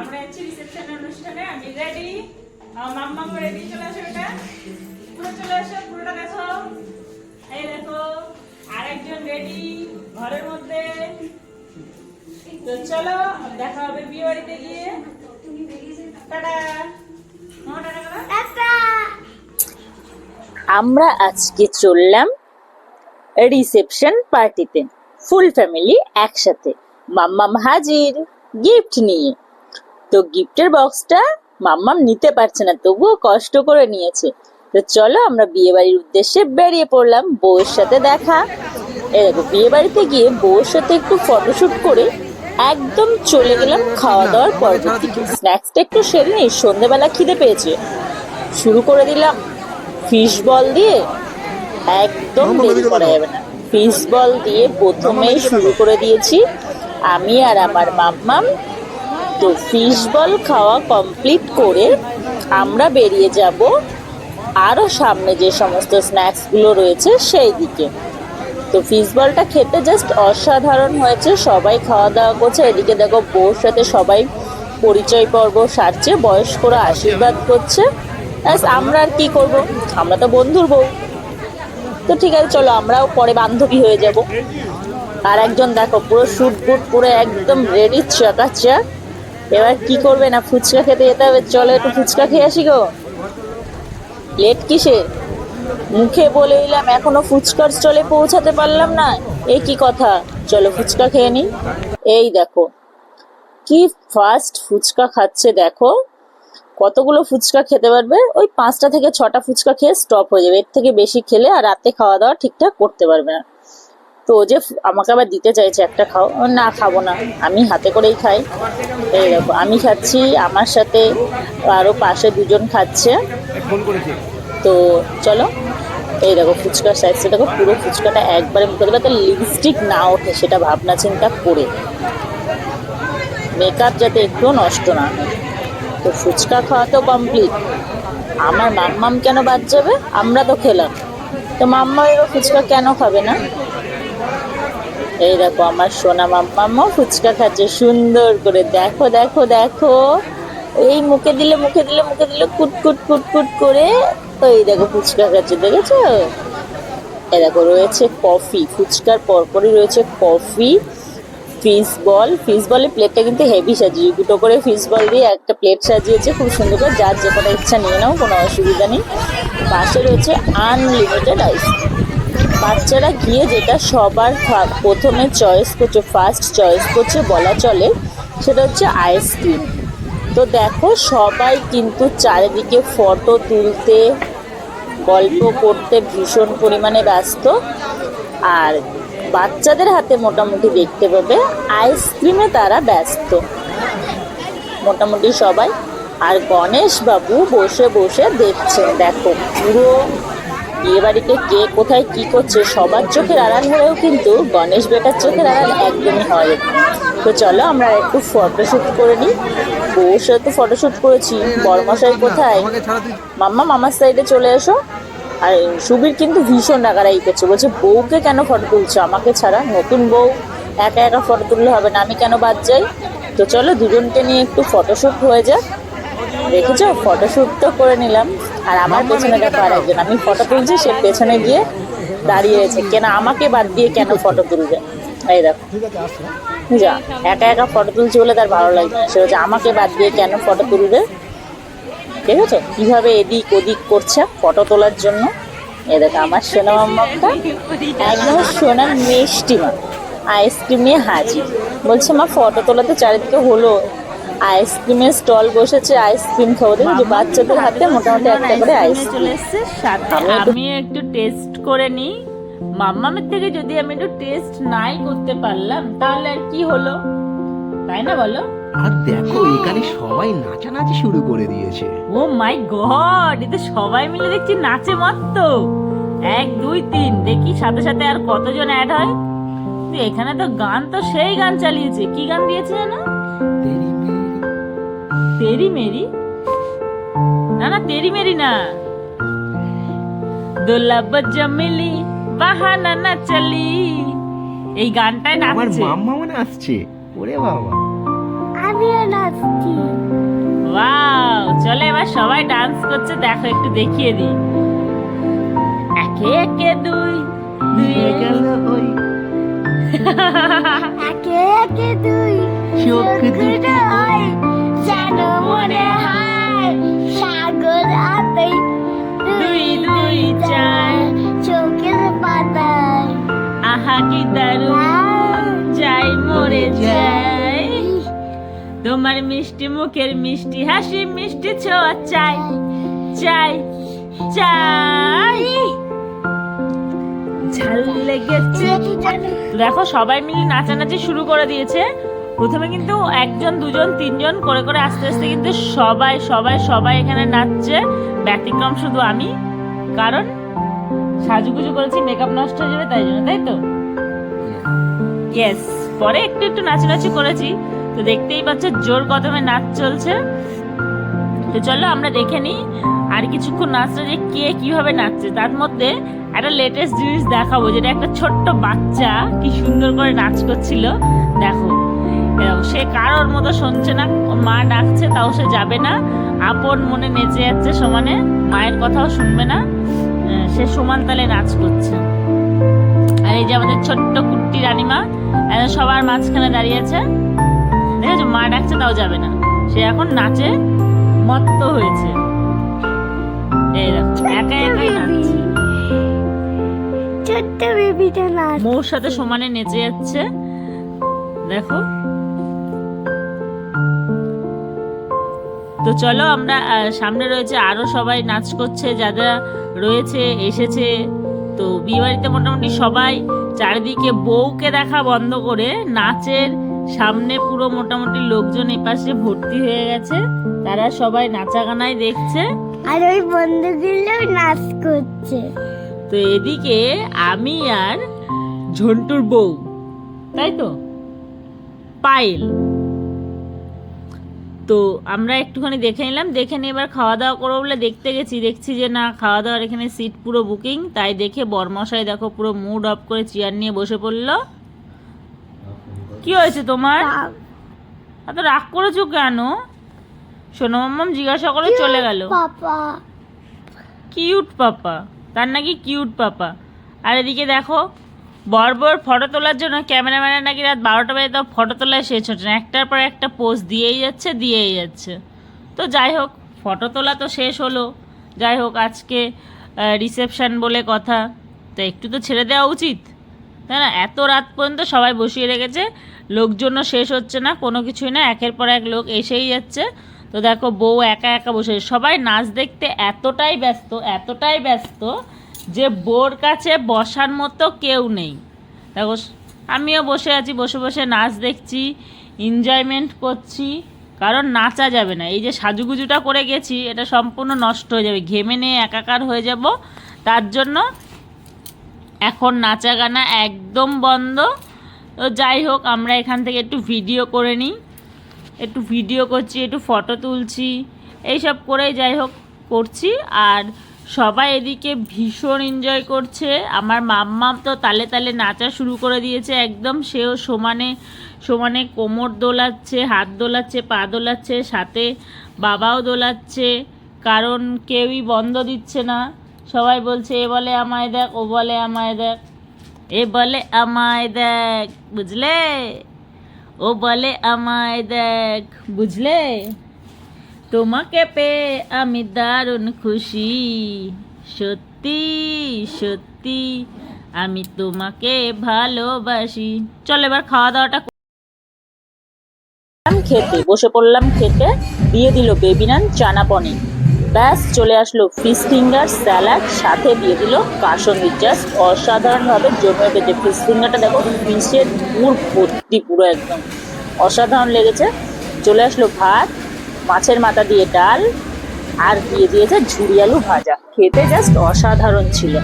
আমরা যাচ্ছি রিসেপশন অনুষ্ঠানে আমি রেডি মাম্মাম রেডি চলে আসো এটা। পুরো চলে আসো পুরোটা দেখো। এই দেখো আরেকজন রেডি ঘরের মধ্যে। তো চলো দেখা হবে বিয়ে বাড়িতে গিয়ে। টাটা। আমরা আজকে চললাম রিসেপশন পার্টিতে ফুল ফ্যামিলি একসাথে। মাম্মাম হাজির গিফট নিয়ে। তো গিফটের বক্সটা মাম্মাম নিতে পারছে না তবুও কষ্ট করে নিয়েছে। তো চলো আমরা বিয়ে বাড়ির উদ্দেশ্যে বেরিয়ে পড়লাম বউয়ের সাথে দেখা। এই দেখো বিয়ে বাড়িতে গিয়ে বউয়ের সাথে একটু ফটোশুট করে একদম চলে গেলাম খাওয়া দাওয়ার পর্বের দিকে স্ন্যাক্সটা একটু সেরে নিই সন্ধেবেলা খিদে পেয়েছে। শুরু করে দিলাম ফিশ বল দিয়ে একদম দেরি করা যাবে না। ফিশ বল দিয়ে প্রথমেই শুরু করে দিয়েছি আমি আর আমার মাম্মাম তো ফিশ বল খাওয়া কমপ্লিট করে আমরা বেরিয়ে যাব আরও সামনে যে সমস্ত স্ন্যাক্সগুলো রয়েছে সেই দিকে। তো ফিশ বলটা খেতে জাস্ট অসাধারণ হয়েছে, সবাই খাওয়া দাওয়া করছে। এদিকে দেখো বউর সাথে সবাই পরিচয় পর্ব সারছে, বয়স্করা আশীর্বাদ করছে। ব্যাস, আমরা আর কি করব? আমরা তো বন্ধুর বউ। তো ঠিক আছে, চলো আমরাও পরে বান্ধবী হয়ে যাব। আর একজন দেখো পুরো শুট বুট পুরো একদম রেডি চাকাচাক এবার কি করবে না? ফুচকা খেতে যেতে হবে। চলো একটু ফুচকা খেয়ে আসি গো। লেট কিসে? মুখে বলে এলাম, এখনও ফুচকার স্টলে পৌঁছাতে পারলাম না। এই কি কথা? চলো ফুচকা খেয়ে নি। এই দেখো, কি ফাস্ট ফুচকা খাচ্ছে দেখো। কতগুলো ফুচকা খেতে পারবে? ওই পাঁচটা থেকে ছটা ফুচকা খেয়ে স্টপ হয়ে যাবে। এর থেকে বেশি খেলে আর রাতে খাওয়া দাওয়া ঠিকঠাক করতে পারবে না। তো ও যে আমাকে আবার দিতে চাইছে, একটা খাও। না, খাব না। আমি হাতে করেই খাই। এই দেখো, আমি খাচ্ছি, আমার সাথে আরও পাশে দুজন খাচ্ছে। তো চলো, এই দেখো ফুচকার সাইজটা দেখো পুরো ফুচকাটা একবারে মুখে দেবে তো লিপস্টিক না ওঠে, সেটা ভাবনা চিন্তা করে। মেকআপ যাতে একটু নষ্ট না হয়। তো ফুচকা খাওয়া তো কমপ্লিট আমার মাম্মাম কেন বাদ যাবে? আমরা তো খেলাম। তো মাম্মা এবার ফুচকা কেন খাবে না? এই দেখো আমার সোনা মাম্মাম্মাও ফুচকা খাচ্ছে, সুন্দর করে। দেখো দেখো দেখো। এই মুখে দিলে মুখে দিলে মুখে দিলে কুট কুট কুট কুট করে এই দেখো ফুচকা খাচ্ছে, দেখেছ? এই দেখো, রয়েছে কফি। ফুচকার পরপরই রয়েছে কফি, ফিস বল। ফিশ বলের প্লেটটা কিন্তু হেভি সাজিয়ে দুটো করে ফিশ বল দিয়ে একটা প্লেট সাজিয়েছে, খুব সুন্দর করে। যার যে কোনো ইচ্ছা নিয়ে নাও, কোনো অসুবিধা নেই। পাশে রয়েছে আনলিমিটেড আইস বাচ্চারা গিয়ে যেটা সবার প্রথমে চয়েস করছে ফার্স্ট চয়েস করছে বলা চলে, সেটা হচ্ছে আইসক্রিম তো দেখো সবাই কিন্তু চারিদিকে ফটো তুলতে, গল্প করতে ভীষণ পরিমাণে ব্যস্ত। আর বাচ্চাদের হাতে মোটামুটি দেখতে পাবে আইসক্রিমে তারা ব্যস্ত। মোটামুটি সবাই। আর গণেশ বাবু বসে বসে দেখছেন, দেখো পুরো বিয়ে বাড়িতে কে কোথায় কি করছে সবার চোখের আড়াল হলেও কিন্তু গণেশ বেটার চোখের আড়াল একদমই হয়। তো চলো আমরা একটু ফটোশ্যুট করে নিই। বউর সাথে তো ফটোশ্যুট করেছি। বরমশাই কোথায়? মাম্মা, মামার সাইডে চলে এসো। আর সুবীর কিন্তু ভীষণ রাগারাগি করছে। বলছে, বউকে কেন ফটো তুলছো? আমাকে ছাড়া নতুন বউ। একা একা ফটো তুললে হবে না। আমি কেন বাদ যাই? তো চলো দুজনকে নিয়ে একটু ফটোশ্যুট হয়ে যাক। দেখেছ? ফটোশ্যুট তো করে নিলাম। আর আমার পেছনে দেখো আর একজন আমি ফটো তুলছি সে পেছনে গিয়ে দাঁড়িয়ে রয়েছে কেন আমাকে বাদ দিয়ে কেন ফটো তুলবে? এই দেখো। যা একা একা ফটো তুলছি বলে তার ভালো লাগছে সে বলছে আমাকে বাদ দিয়ে কেন ফটো তুলবে? দেখেছ? কীভাবে এদিক ওদিক করছে ফটো তোলার জন্য? এ দেখো আমার সোনা মাম্মাটা একদম সোনার মিষ্টি মা। আইসক্রিম নিয়ে হাজির। বলছে মা ফটো তোলাতে চারিদিকে হলো। আইসক্রিমের স্টল বসেছে আইসক্রিম খাব দেখো বাচ্চাদের হাতে মোটামুটি একটা করে আইসক্রিম। চলে এসছে সাথে আমি একটু- টেস্ট করে নিই। মাম্মামের থেকে যদি আমি একটু টেস্ট নাই করতে পারলাম তাহলে আর কি হলো? তাই না বলো? আর দেখো এখানে সবাই নাচানাচি শুরু করে দিয়েছে। ও মাই গড এতে সবাই মিলে দেখছি নাচে মত্ত। এক দুই তিন দেখি সাথে সাথে আর কতজন অ্যাড হয়। এখানে তো গান তো সেই গান চালিয়েছে। কি গান দিয়েছে জানো তেরি মেরি? না না তেরি মেরি না। দোলাব জমিলি বাহানা না চলি এই গানটাই আমার নাচছে। মাম্মা মনে আসছে। ওরে বাবা। আমিও নাচছি। ওয়াও চলে এবার সবাই ডান্স করছে দেখো একটু দেখিয়ে দিই। একে একে দুই দুই গেল ওই একে একে দুই চোখ দুটি। দুটো হয় যেন মনে হয় সাগর হাতে দুই দুই চার চোখের পাতায় আহা কি দারুণ যাই মরে যাই তোমার মিষ্টি মুখের মিষ্টি হাসি মিষ্টি ছোঁয়া চাই চাই চাই। ঝাল লেগেছে। দেখো সবাই মিলে নাচানাচি শুরু করে দিয়েছে। প্রথমে কিন্তু একজন, দুজন, তিনজন করে করে আস্তে আস্তে কিন্তু সবাই সবাই সবাই এখানে নাচছে। ব্যতিক্রম শুধু আমি। কারণ সাজুগুজু করেছি মেকআপ নষ্ট হয়ে যাবে, তাই জন্য, তাই তো? পরে একটু একটু নাচানাচি করেছি। তো দেখতেই পাচ্ছ, জোর কদমে নাচ চলছে। তো চলো, আমরা দেখে নিই আর কিছুক্ষণ নাচটা যে কে কীভাবে নাচছে। তার মধ্যে একটা লেটেস্ট জিনিস দেখাবো, যেটা একটা ছোট্ট বাচ্চা কি সুন্দর করে নাচ করছিল। দেখো। সে কারোর মতো শুনছে না মা ডাকছে তাও সে যাবে না। আপন মনে নেচে যাচ্ছে সমানে মায়ের কথাও শুনবে না। সে সমান তালে নাচ করছে। আর এই যে আমাদের ছোট্ট কুট্টি রানিমা সবার মাঝখানে দাঁড়িয়ে আছে দেখেছ? মা ডাকছে তাও যাবে না। সে এখন নাচে মত্ত হয়েছে। এই দেখো একা একাই নাচছে। ছোট্ট বেবিটা নাচ মৌর সাথে সমানে নেচে যাচ্ছে। দেখো তো চলো আমরা সামনে রয়েছে আরও সবাই নাচ করছে যারা রয়েছে এসেছে। তো বিয়ে বাড়িতে মোটামুটি সবাই চারিদিকে বউকে দেখা বন্ধ করে নাচের সামনে পুরো মোটামুটি লোকজন এপাশে ভর্তি হয়ে গেছে। তারা সবাই নাচা গানায় দেখছে। আর ওই বন্ধুগুলো নাচ করছে। তো এদিকে আমি আর ঝন্টুর বউ তাই তো? পায়েল। তো আমরা একটুখানি দেখে নিলাম দেখে নিয়ে এবার খাওয়া দাওয়া করব বলে দেখতে গেছি। দেখছি যে না খাওয়া দাওয়ার এখানে সিট পুরো বুকিং তাই দেখে বরমশাই দেখো পুরো মুড অফ করে চেয়ার নিয়ে বসে পড়ল। কি হয়েছে তোমার? এত রাগ করেছ কেন? সোনো মাম্মাম জিজ্ঞাসা করে চলে গেল। Cute papa. তার নাকি কিউট পাপা। আর এদিকে দেখো বর বর ফটো তোলার জন্য ক্যামেরাম্যানের নাকি রাত বারোটা বাজে তো ফটো তোলায় শেষ হচ্ছে না। একটার পর একটা পোজ দিয়েই যাচ্ছে দিয়েই যাচ্ছে। তো যাই হোক, ফটো তোলা তো শেষ হলো। যাই হোক, আজকে রিসেপশন বলে কথা। তো একটু তো ছেড়ে দেওয়া উচিত। তাই না? এত রাত পর্যন্ত সবাই বসিয়ে রেখেছে। লোকজনও শেষ হচ্ছে না, কোনো কিছুই না। একের পর এক লোক এসেই যাচ্ছে। তো দেখো, বউ একা একা বসে সবাই নাচ দেখতে এতটাই ব্যস্ত এতটাই ব্যস্ত যে বোর কাছে বসার মতো কেউ নেই। দেখো, আমিও বসে আছি, বসে বসে নাচ দেখছি এনজয়মেন্ট করছি, কারণ নাচা যাবে না। এই যে সাজুগুজুটা করে গেছি, এটা সম্পূর্ণ নষ্ট হয়ে যাবে, ঘেমে নিয়ে একাকার হয়ে যাব। তার জন্য এখন নাচা গানা একদম বন্ধ। তো যাই হোক, আমরা এখান থেকে একটু ভিডিও করে নিই। একটু ভিডিও করছি, একটু ফটো তুলছি, এইসব করেই যাই হোক, করছি। আর সবাই এদিকে ভীষণ এনজয় করছে। আমার মাম্মাম তো তালে তালে নাচা শুরু করে দিয়েছে, একদম সেও সমানে সমানে কোমর দোলাচ্ছে, হাত দোলাচ্ছে, পা দোলাচ্ছে, সাথে বাবাও দোলাচ্ছে, কারণ কেউই বন্ধ দিচ্ছে না। সবাই বলছে, এ বলে আমায় দেখ, ও বলে আমায় দেখ, এ বলে আমায় দেখ, বুঝলে? ও বলে আমায় দেখ, বুঝলে? তোমাকে পেয়ে আমি দারুণ খুশি। সত্যি সত্যি, আমি তোমাকে ভালোবাসি। চল এবার খাওয়া দাওয়াটা খেতে, বসে পড়লাম খেতে। দিয়ে দিল বেবি নান চানা পনির। ব্যাস, চলে আসলো ফিশ ফিঙ্গার স্যালাড সাথে দিয়ে দিল কাসন্দি জাস্ট অসাধারণভাবে জমে উঠেছে ফিশ ফিঙ্গারটা দেখো ফিশের পুর ভর্তি পুরো একদম। অসাধারণ লেগেছে। চলে আসলো ভাত মাছের মাথা দিয়ে ডাল আর দিয়ে দিয়েছে ঝুড়ি আলু ভাজা। খেতে জাস্ট অসাধারণ ছিল।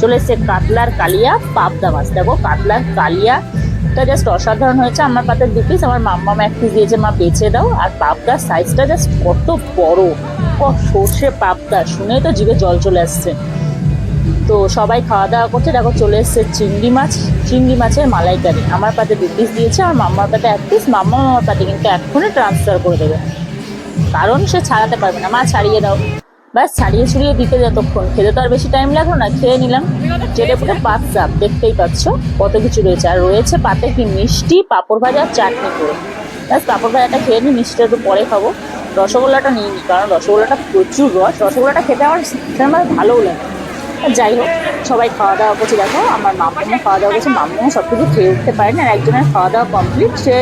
চলে এসছে কাতলার কালিয়া, পাবদা মাছ। দেখো, কাতলার কালিয়াটা জাস্ট অসাধারণ হয়েছে। আমার পাতে দু পিস আমার মাম্মাম এক পিস দিয়েছে, মা বেছে দাও। আর পাবদার সাইজটা জাস্ট কত বড়। ক, সর্ষে পাবদা। শুনে তো জিভে জল চলে আসছে। তো সবাই খাওয়া দাওয়া করছে। দেখো, চলে এসছে চিংড়ি মাছ। চিংড়ি মাছের মালাইকারি। আমার পাতে দু পিস দিয়েছে, আর মাম্মার পাতে এক পিস মাম্মা মামার পাতে কিন্তু এক্ষুনি ট্রান্সফার করে দেবে। কারণ সে ছাড়াতে পারবে না। মা, ছাড়িয়ে দাও। ব্যাস, ছাড়িয়ে ছড়িয়ে দিতে যতক্ষণ। খেতে তো আর বেশি টাইম লাগল না, খেয়ে নিলাম। চেটে পুটে পাঁচ চাপ, দেখতেই পাচ্ছ কত কিছু রয়েছে। আর রয়েছে পাতে কি মিষ্টি পাঁপড় ভাজা চাটনি করে ব্যাস, পাঁপড় ভাজাটা খেয়ে নিই মিষ্টিটা একটু পরে খাব। রসগোল্লাটা নিই কারণ রসগোল্লাটা প্রচুর রস। রসগোল্লাটা খেতে আমার আমার ভালোও লাগে। আর যাই হোক, সবাই খাওয়া দাওয়া করছে। দেখো, আমার মাম্মামও খাওয়া দাওয়া করছে। মাম্মাও সব কিছু খেয়ে উঠতে পারে না আর একজনের খাওয়া দাওয়া কমপ্লিট সে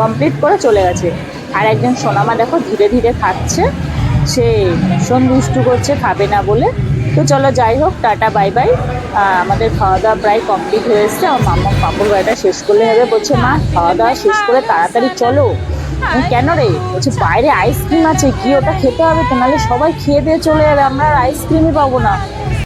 কমপ্লিট করে চলে গেছে। আর একজন সোনামা দেখো ধীরে ধীরে খাচ্ছে। সে ভীষণ দুষ্টু করছে, খাবে না বলে। তো চলো যাই হোক, টাটা, বাই বাই। আমাদের খাওয়া দাওয়া প্রায় কমপ্লিট হয়ে এসছে। আমার মাম্মা পাপড় গাড়িটা শেষ করলে হবে। বলছে, মা খাওয়া দাওয়া শেষ করে তাড়াতাড়ি চলো। কেন রে? বলছে, বাইরে আইসক্রিম আছে, কি ওটা খেতে হবে? তো নাহলে সবাই খেয়ে দিয়ে চলে যাবে। আমরা আর আইসক্রিমই পাবো না।